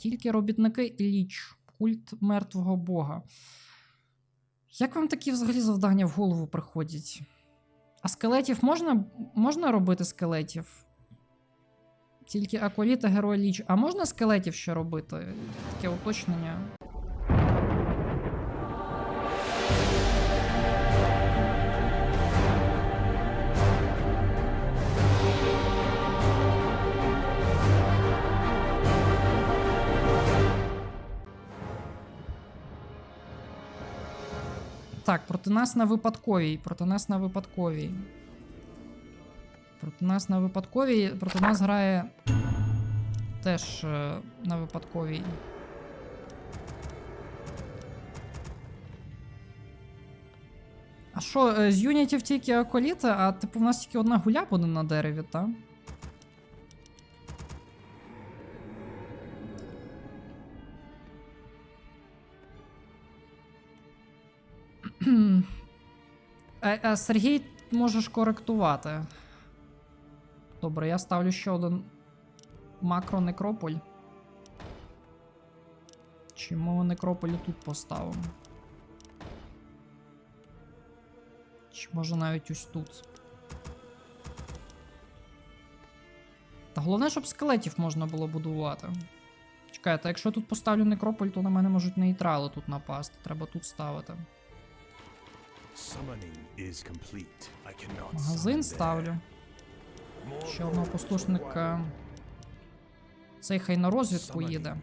Тільки робітники і ліч. Культ мертвого бога. Як вам такі взагалі завдання в голову приходять? А скелетів можна, можна робити скелетів? Тільки акваліта герой ліч. А можна скелетів ще робити? Таке уточнення. Так, проти нас на випадковій. Проти нас на випадковій. Проти нас на випадковій. Проти нас грає теж е, на випадковій. А що, е, з юнітів тільки аколіта, а типу в нас тільки одна гуля буде на дереві, так? А, а Сергій можеш коректувати. Добре, я ставлю ще один макронекрополь. Чи ми некрополі тут поставимо? Чи може навіть ось тут. Та головне, щоб скелетів можна було будувати. Чекайте, якщо я тут поставлю некрополь, то на мене можуть нейтрали тут напасти. Треба тут ставити. Магазин ставлю. Ще одного послушника. Цей хай на розвідку їде.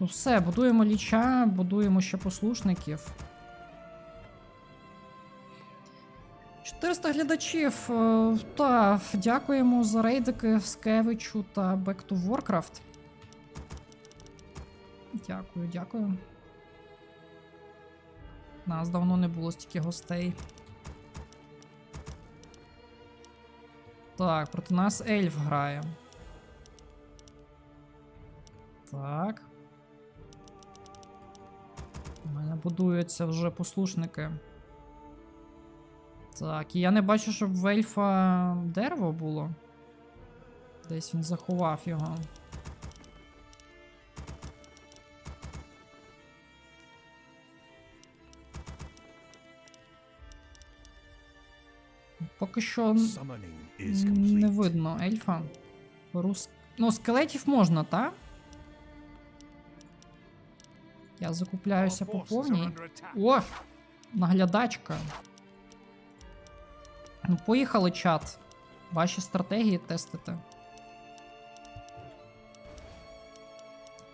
Ну все, будуємо ліча, будуємо ще послушників. 400 глядачів. е, Та, дякуємо за рейдики Скевичу та Back to Warcraft. Дякую, дякую. Нас давно не було стільки гостей. Так, проти нас ельф грає. Так. У мене будуються вже послушники. Так, і я не бачу, щоб в ельфа дерево було. Десь він заховав його. Поки що не видно ельфа. Беру ск- Ну, скелетів можна, так? Я закупляюся по повній. О! Наглядачка. Ну, поїхали, чат. Ваші стратегії тестити.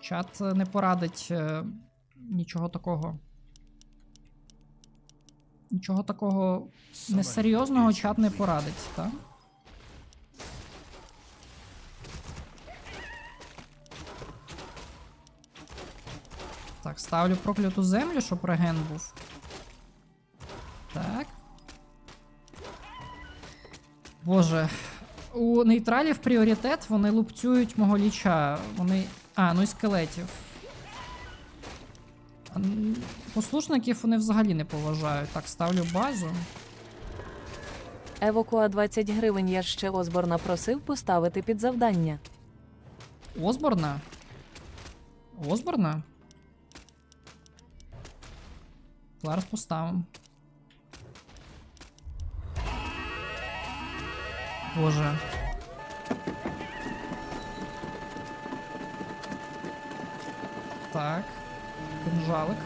Чат е, не порадить е, нічого такого. Нічого такого несерйозного чат не порадить, так? Так, ставлю прокляту землю, щоб реген був. Так. Боже. У нейтралів пріоритет, вони лупцюють мого ліча. Вони. А, ну і скелетів. Послушників вони взагалі не поважають. Так, ставлю базу. Евокуа 20 гривень я ще Озборна просив поставити під завдання. Осборна? Осборна? Зараз поставимо. Боже. Так. Кинжалик.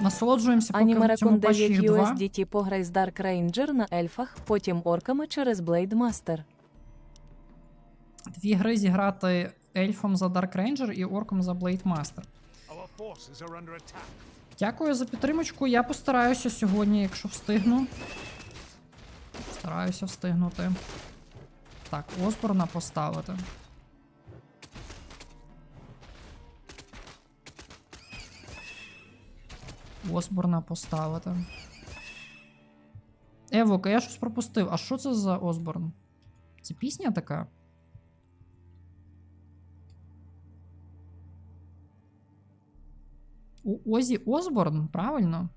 Насолоджуємося, поки в цьому патчі їх два. USDT пограй з Dark Ranger на ельфах, потім орками через Blade Master. Дві гри зіграти ельфом за Dark Ranger і орком за Blade Master. Дякую за підтримочку. Я постараюся сьогодні, якщо встигну. Стараюся встигнути. Так, Осборна поставити. Осборна поставити. Евока, я щось пропустив. А що це за Осборн? Це пісня така? У Озі Осборн, правильно?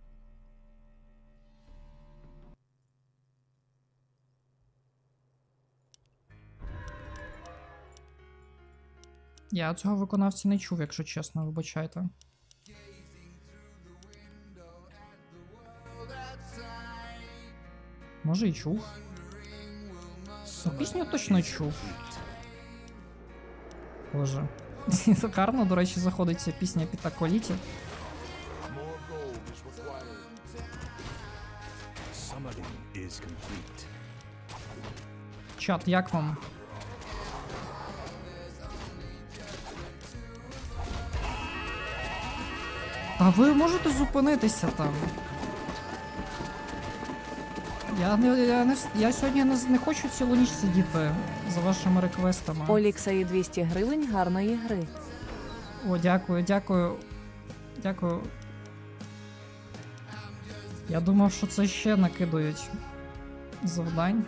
Я цього виконавця не чув, якщо чесно, вибачайте. Може і чув. Пісню точно чув. Боже. Гарно, до речі, заходить ця пісня під complete. Чат, як вам? А ви можете зупинитися там? Я не я не я сьогодні не, не хочу цілу ніч сидіти за вашими реквестами. Олікса і 200 гривень гарної гри. О, дякую, дякую. Дякую. Я думав, що це ще накидають завдань.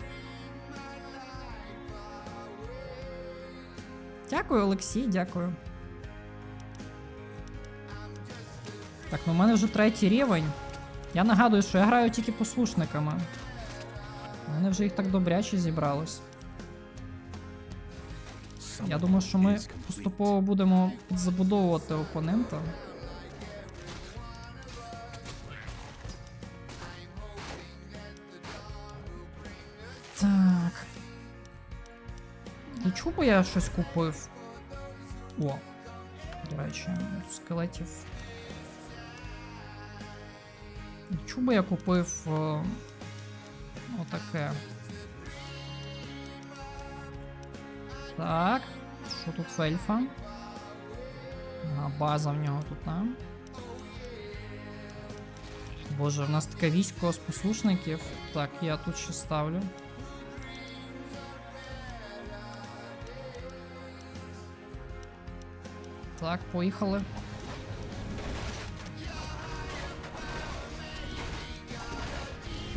Дякую, Олексій, дякую. Так, ну в мене вже третій рівень. Я нагадую, що я граю тільки послушниками. Мене вже їх так добряче зібралось. Я думаю, що ми поступово будемо підзабудовувати опонента. Так. І чубо я щось купив. О. До речі, скелетів. Чубо я купив. О, отаке. Так. Що тут в ельфа? А, база в нього тут, а? Боже, в нас таке військо з послушників. Так, я тут ще ставлю. Так, поїхали.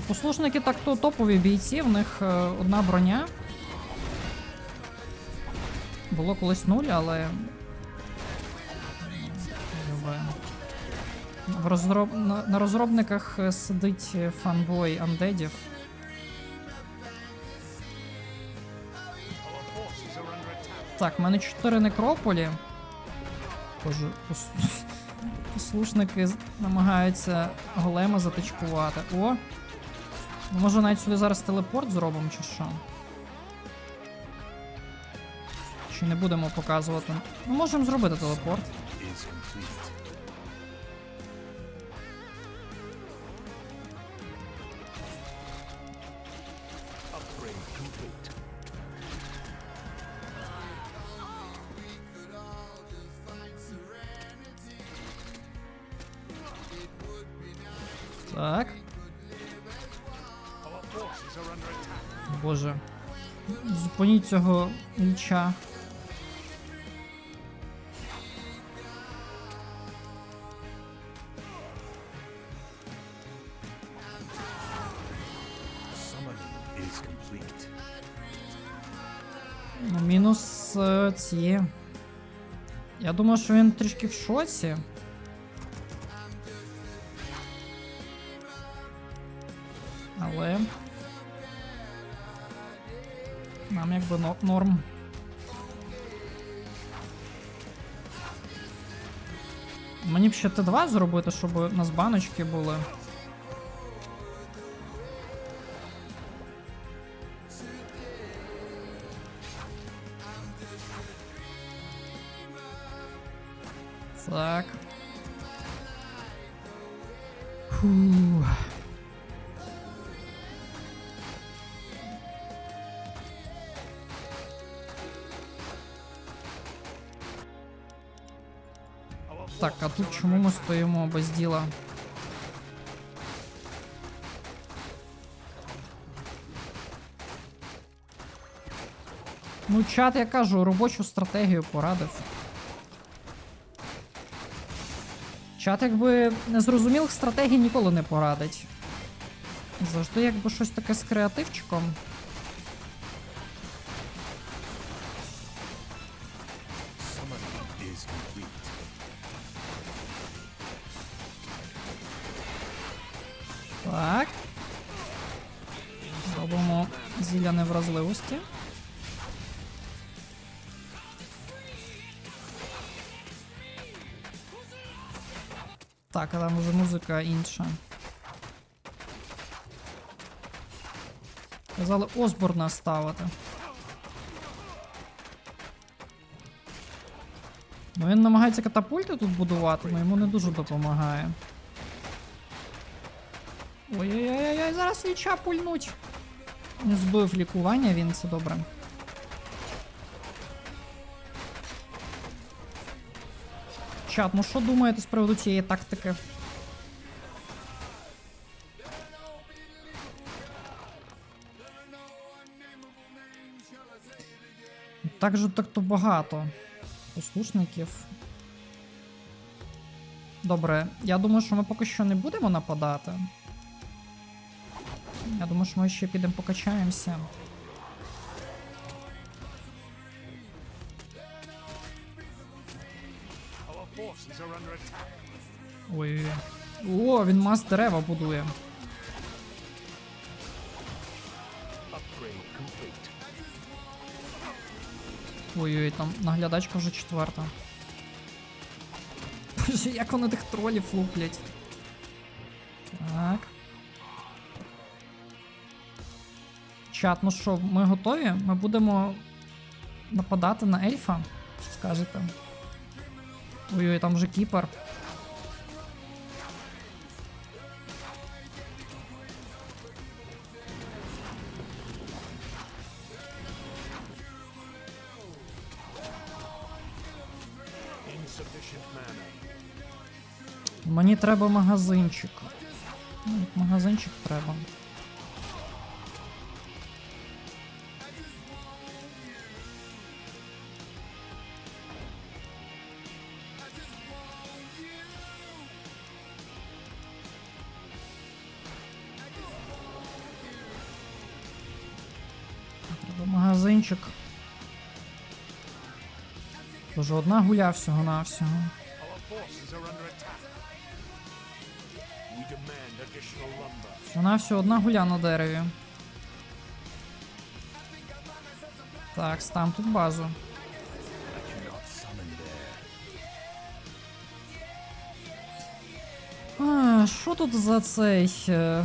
Послушники так то топові бійці, в них е, одна броня. Було колись нуль, але. В розроб... на, на розробниках е, сидить е, фанбой андедів. Так, в мене 4 некрополі. Боже, пос... послушники намагаються голема затичкувати. О! Може навіть сюди зараз телепорт зробимо, чи що? Чи не будемо показувати? Ну, можемо зробити телепорт. Так. Боже. Зупиніть цього ліча. Ну, мінус е, ці. Я думаю, що він трішки в шоці. Но- норм. Мені б ще Т2 зробити, щоб у нас баночки були. Так. Фу. Так, а тут чому ми стоїмо без діла? Ну, чат, я кажу, робочу стратегію порадив. Чат, якби незрозумілих стратегій ніколи не порадить. Завжди якби щось таке з креативчиком. Робимо зілля невразливості. Так, а там вже музика інша. Казали Осборна ставити. Ну Він намагається катапульти тут будувати, але йому не дуже допомагає. Ой-ой-ой, зараз свіча пульнуть. Не збив лікування, він це добре. Чат, ну що думаєте з приводу цієї тактики? Так же так то багато послушників. Добре, я думаю, що ми поки що не будемо нападати. Я думаю, що ми ще підемо покачаємося. Our forces are under attack. Ой. О, він мас дерева будує. Ой-ой, там наглядачка вже четверта. Боже, як вони тих тролів луплять. Чат, ну що, ми готові? Ми будемо нападати на ельфа? Що скажете? Ой-ой, там вже кіпер. Мені треба магазинчик. Ну, магазинчик треба. Треба demand additional lumber. Вона всього одна гуля на дереві. Так, стам тут базу. А, що тут за цей е,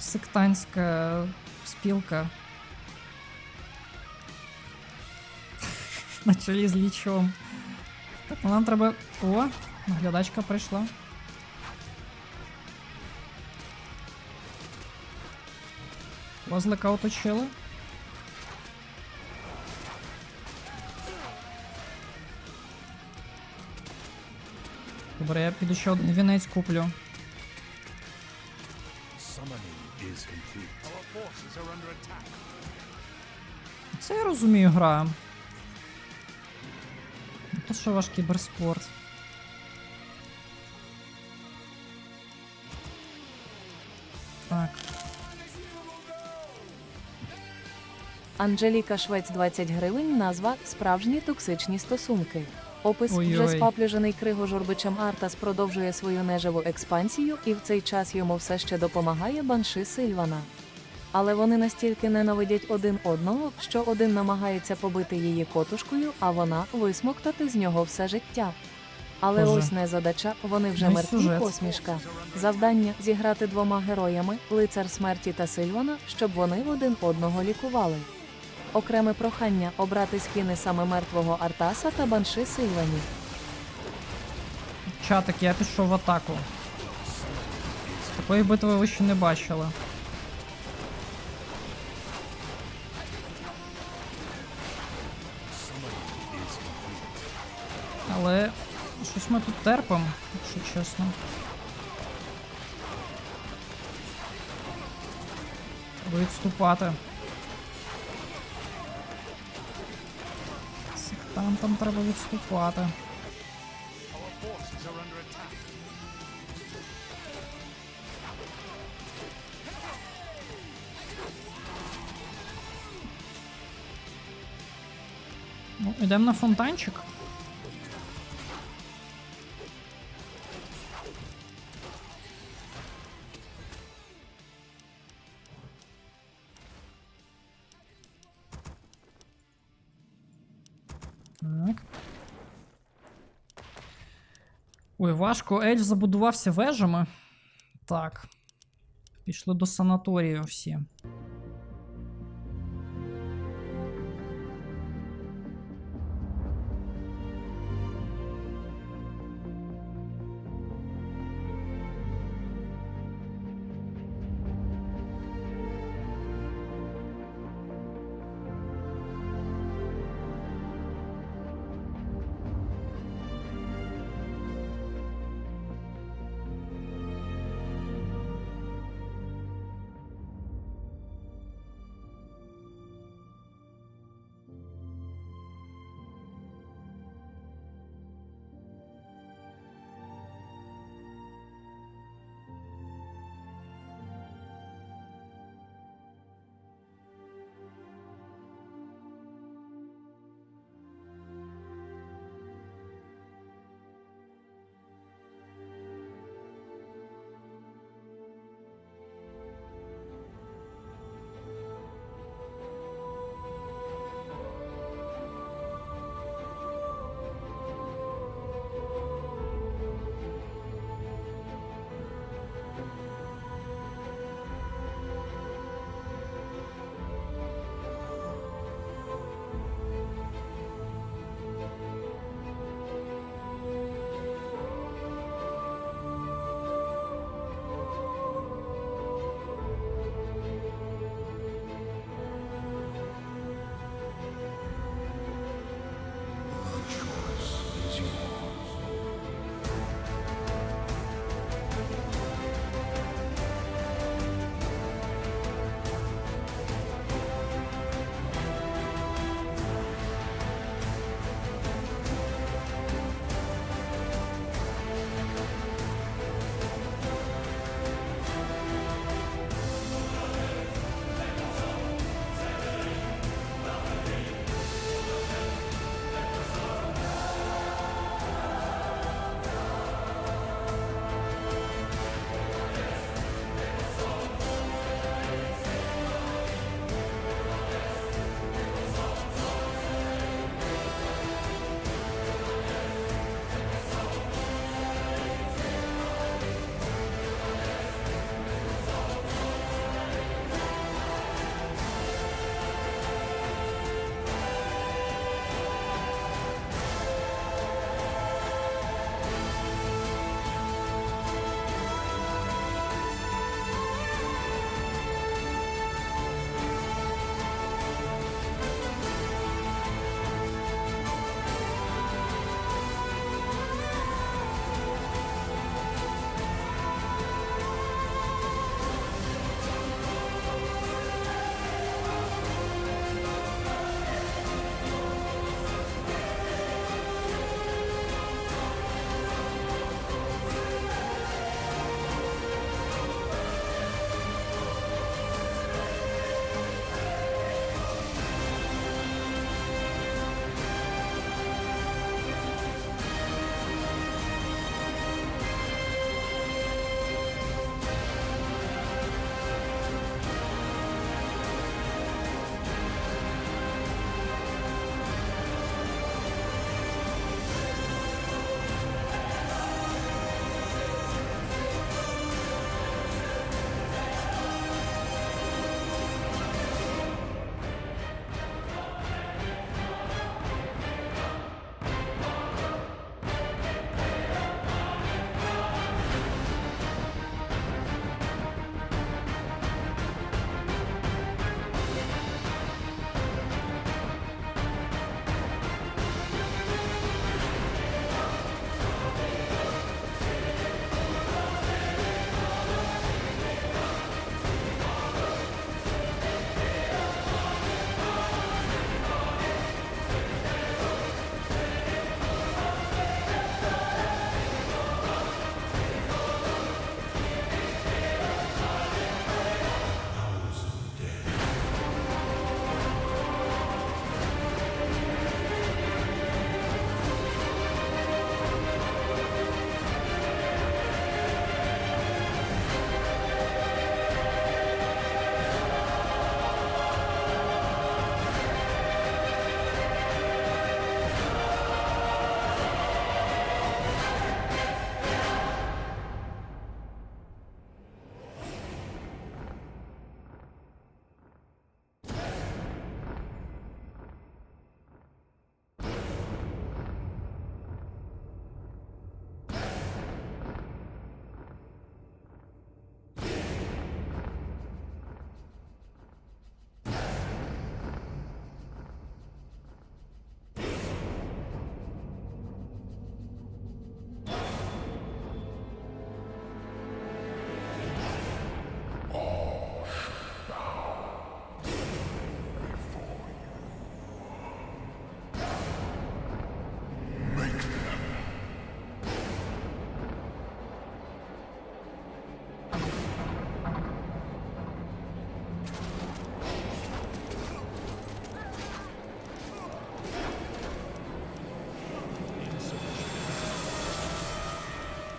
сектантська спілка? На чолі з лічом. Нам треба. О, наглядачка прийшла. Козлика оточили. Добре, я піду ще один вінець куплю. Це я розумію гра. Що ваш кіберспорт. Так. Анжеліка Швець 20 гривень. Назва Справжні токсичні стосунки. Опис вже Ой-ой. спаплюжений кригожурбичем Артас продовжує свою неживу експансію, і в цей час йому все ще допомагає банши Сильвана. Але вони настільки ненавидять один одного, що один намагається побити її котушкою, а вона висмоктати з нього все життя. Але Боже. ось не задача, вони вже Ну мертві сюжет. посмішка. Завдання зіграти двома героями лицар смерті та Сильвана, щоб вони один одного лікували. Окреме прохання обрати скіни саме мертвого Артаса та банши Сильвані. Чатик, я пішов в атаку. Такої битви ви ще не бачили. Але щось ми тут терпимо, якщо чесно. Треба відступати. Сектантам треба відступати. Ну, йдемо на фонтанчик. Важко. Ельф забудувався вежами. Так. Пішли до санаторію всі.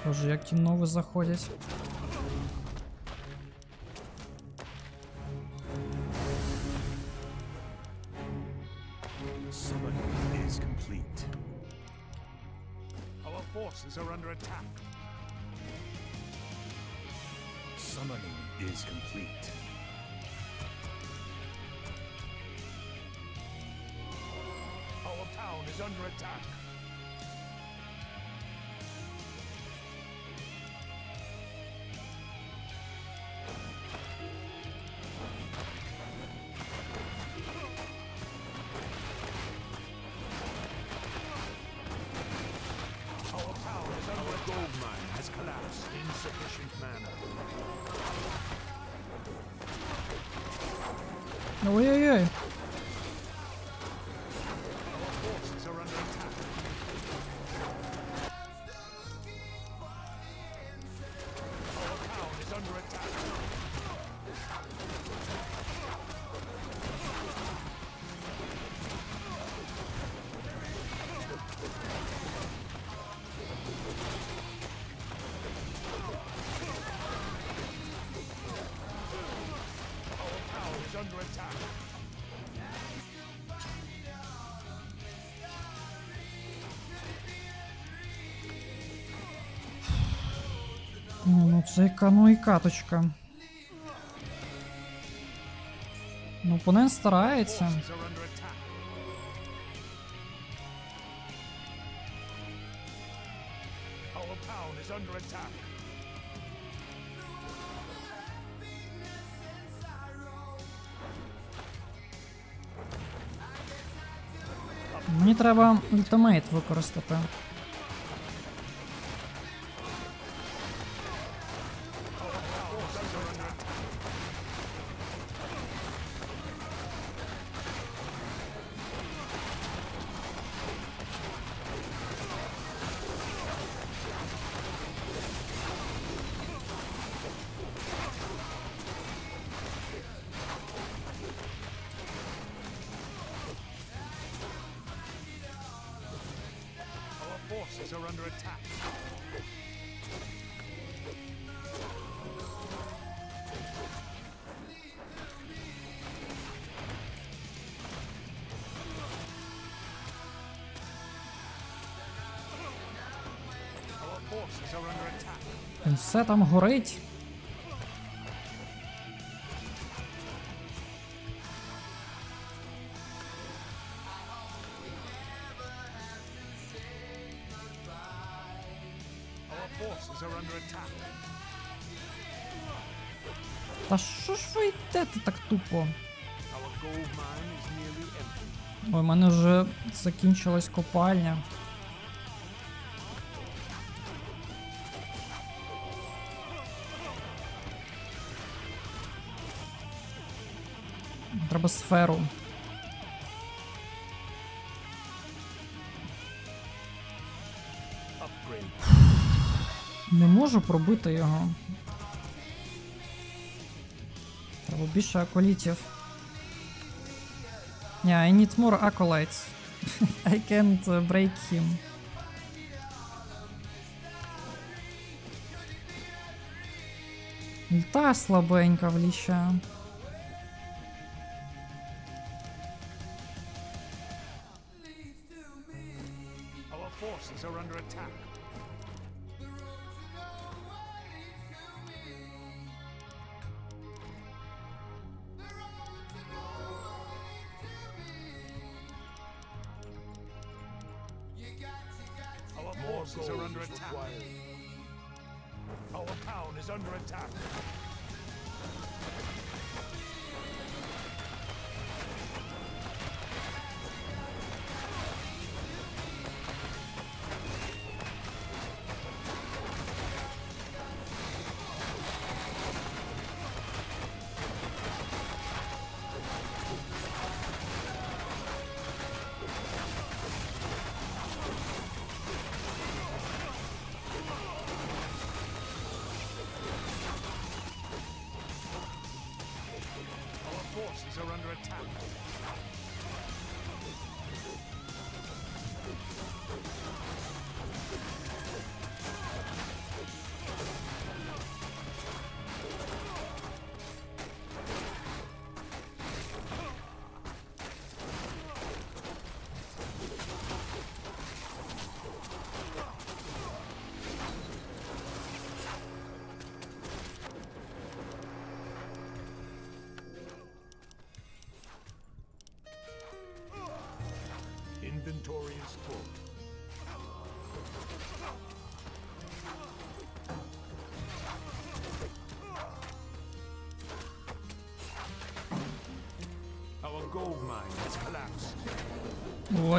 Боже, як ті заходять. Це яка ну і каточка. Ну, опонент старається. Мені треба ультимейт використати. Forces are under attack. Все там горить. Закінчилась копальня. Треба сферу. Не можу пробити його. Треба більше аколітів. Yeah, I need more acolytes. I can't uh, break him. Та слабенька вліща. Our forces are under attack. Our town is under attack.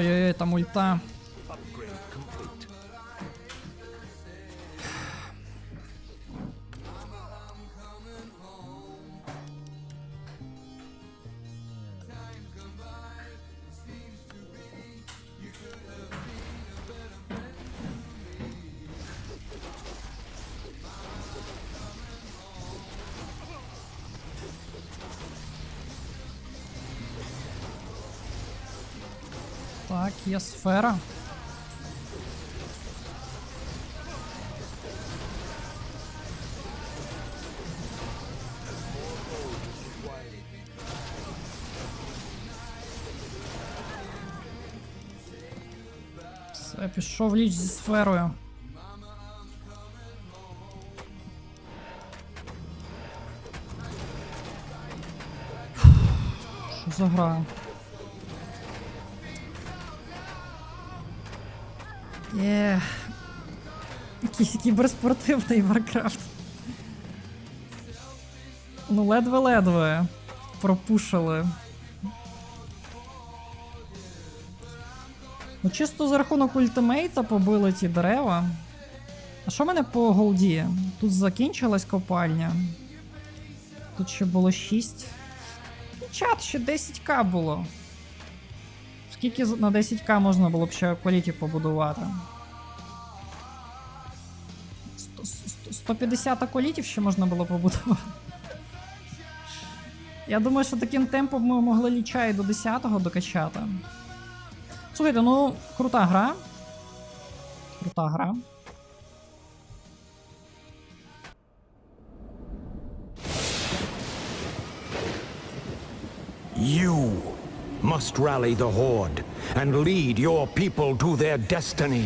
Ой-ой-ой, там ульта. Upgrade Так, є сфера. Все, пішов ліч зі сферою. Що за? Якийсь кіберспортивний Warcraft. Ну, ледве-ледве. Пропушили. Ну, чисто за рахунок ультимейта побили ті дерева. А що в мене по голді? Тут закінчилась копальня. Тут ще було 6. Ну, чат, ще 10к було. Скільки на 10к можна було б ще квалітів побудувати? 150 аколітів ще можна було побудувати. Я думаю, що таким темпом ми могли ліча і до 10-го докачати. Слухайте, ну, крута гра. Крута гра. You must rally the Horde and lead your people to their destiny.